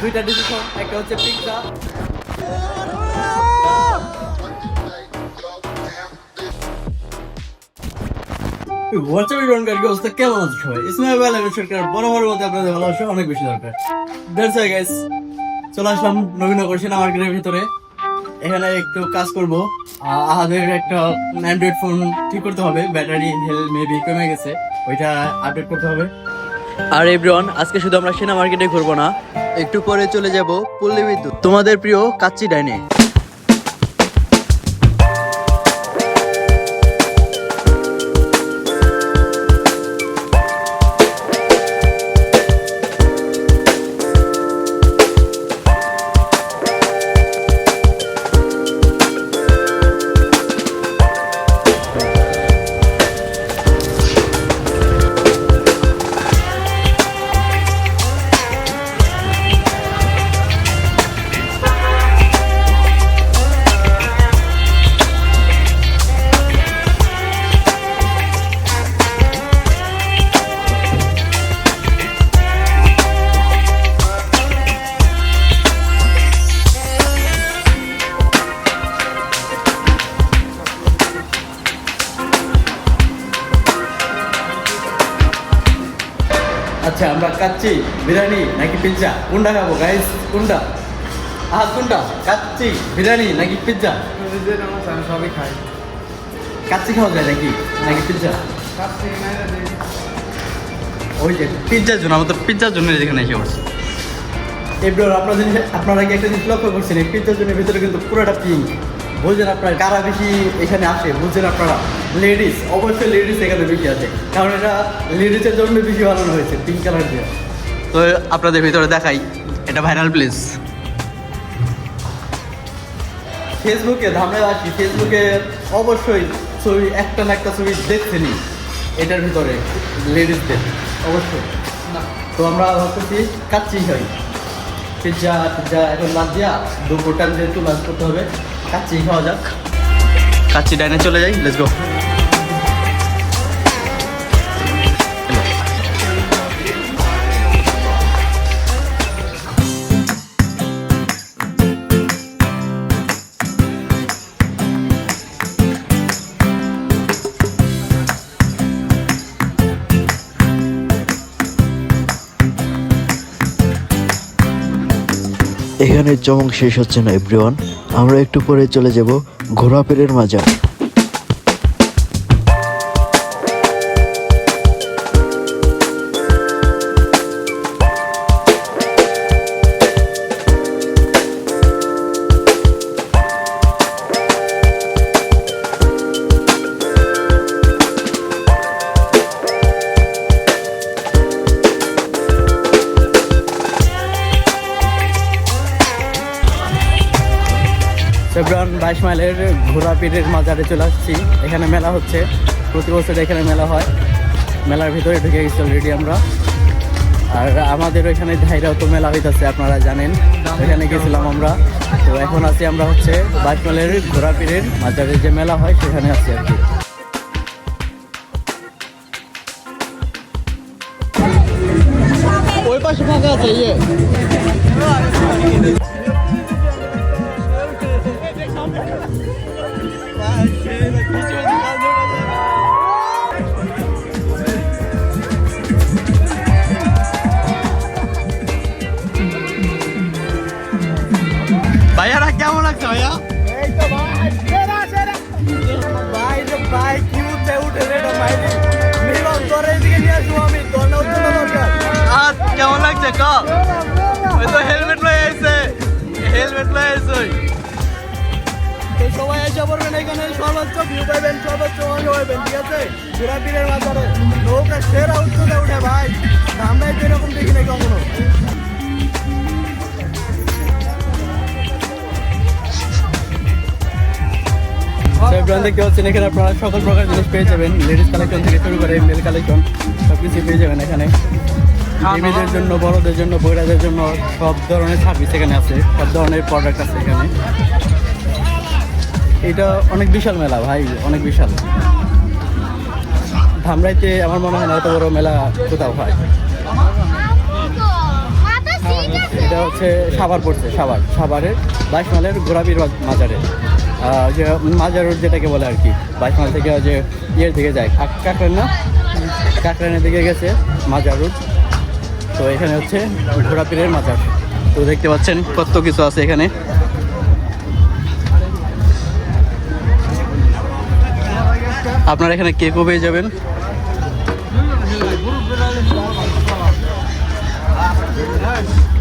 দুইটা ডিসিশন একটা হচ্ছে পিৎজা হোয়াটসঅ্যাপ ইভেন্টকার কি অবস্থা কেমন আছে সবাই ইসমাইল ভাই আলমের সরকার বড় বড় বলতে আপনাদের ভালোবাসা অনেক বেশি দরকার। দ্যাটস ওয়াই গাইস চলে আসলাম নবীনগর সেনা মার্কেটের ভিতরে। এখানে একটু কাজ করব। আমাদের একটা অ্যান্ড্রয়েড ফোন ঠিক করতে হবে। ব্যাটারি হেল মেবি কমে গেছে। ওইটা আপডেট করতে হবে। আর এভরিওয়ান আজকে শুধু আমরা সেনা মার্কেটে ঘুরবো না। একটু পরে চলে যাব পল্লী বিদ্যুৎ। তোমাদের প্রিয় কাচ্চি ডাইনে। আচ্ছা আমরা কাচ্চি বিরিয়ানি নাকি পিৎজা কোনটা খাব গাইস কোনটা আহ কোনটা কাচ্চি বিরিয়ানি নাকি পিৎজা সবই খাই কাচ্চি খাওয়া যায় নাকি? নাকি পিৎজা ওই যে পিৎজার জন্য আমরা তো পিৎজার জন্য এখানে এসে পড়ছি এবার আপনারা জিনিস আপনারা কি একটা জিনিস লক্ষ্য করছেন? এই পিৎজার জন্য ভিতরে কিন্তু পুরোটা পিঙ্ক বুঝছেন আপনারা কারা বেশি এখানে আসে? বুঝছেন আপনারা লেডিস অবশ্যই লেডিস এখানে বেশি আসে। কারণ এটা লেডিসের জন্য বেশি বানানো হয়েছে পিঙ্ক কালার দিয়ে। তো আপনাদের ভিতরে দেখাই এটা ভাইরাল প্লেস ফেসবুকে ধামড়ে আসি ফেসবুকে অবশ্যই ছবি একটা না একটা ছবি দেখছেনি এটার ভিতরে লেডিসদের অবশ্যই। তো আমরা ভাবতেছি কাচ্চি খাই। পিৎজা পিৎজা এখন বাদ দিয়া দুপুর টাইম যেহেতু লাঞ্চ করতে হবে। কাচ্চি খাওয়া যাক। কাচ্চি ডাইনে চলে যাই লেটস গো এখানে চমক শেষ হচ্ছে না এভরিওয়ান আমরা একটু পরে চলে যাব ঘোরাফেরের মাজার। ফেব্রুয়ার বাইশ মাইলের ঘোড়াপীরের মাজারে চলে আসছি। এখানে মেলা হচ্ছে। প্রতি বছর এখানে মেলা হয়। মেলার ভিতরে ঢুকে গেছি অলরেডি আমরা। আর আমাদের ওইখানে ধাইরাও তো মেলা হইতেছে, আপনারা জানেন। এখানে গেছিলাম আমরা। তো এখন আছি আমরা হচ্ছে বাইশ মাইলের ঘোড়াপীরের মাজারে যে মেলা হয়, সেখানে আছি আর কি। ওই পাশে ফাঁকা আছে ইয়ে। উঠতে দরকার। আজ কেমন লাগছে ক? ওই তো হেলমেট লয়ে আইছে। হেলমেট লয়ে আইছে সবাই এসে পড়বেন এখানে সর্বোচ্চ ভিউ পাইবেন সর্বোচ্চ মজা পাইবেন ঠিক আছে? ঘোরাপীরের মাথারে নৌকা সেরা উঠতে উঠে ভাই। আমরা এরকম ব্র্যান্ড দেখতে পাচ্ছেন এখানে আপনারা সকল প্রকার জিনিস পেয়ে যাবেন। লেডিস কালেকশন থেকে শুরু করে মেল কালেকশন সব কিছু পেয়ে যাবেন এখানে। মেয়েদের জন্য বড়দের জন্য বইরাদের জন্য সব ধরনের সার্ভিস এখানে আছে সব ধরনের প্রোডাক্ট আছে এখানে। এটা অনেক বিশাল মেলা ভাই অনেক বিশাল। ধামরাইতে আমার মনে হয় না এত বড় মেলা কোথাও হয়। এটা হচ্ছে সাভার পড়ছে সাভার। সাভারের বাইশ মালের ঘোরাবির মাজারে যে মাজার রোড যেটাকে বলে আর কি বাইশ মাইল থেকে যে ইয়ের দিকে যায়, কাক- কাকরান না? দিকে গেছে মাজার রোড। তো এখানে হচ্ছে ঘোরাপীরের মাজার। তো দেখতে পাচ্ছেন কত কিছু আছে এখানে। আপনারা এখানে কেকও পেয়ে যাবেন?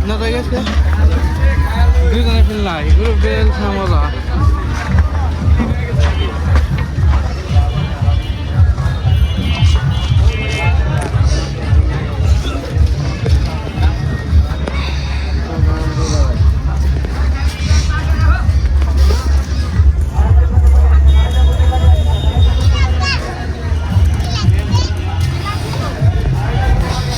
না গেছে দুজনে ফেল নাই, গ্রুপ বেল সামলা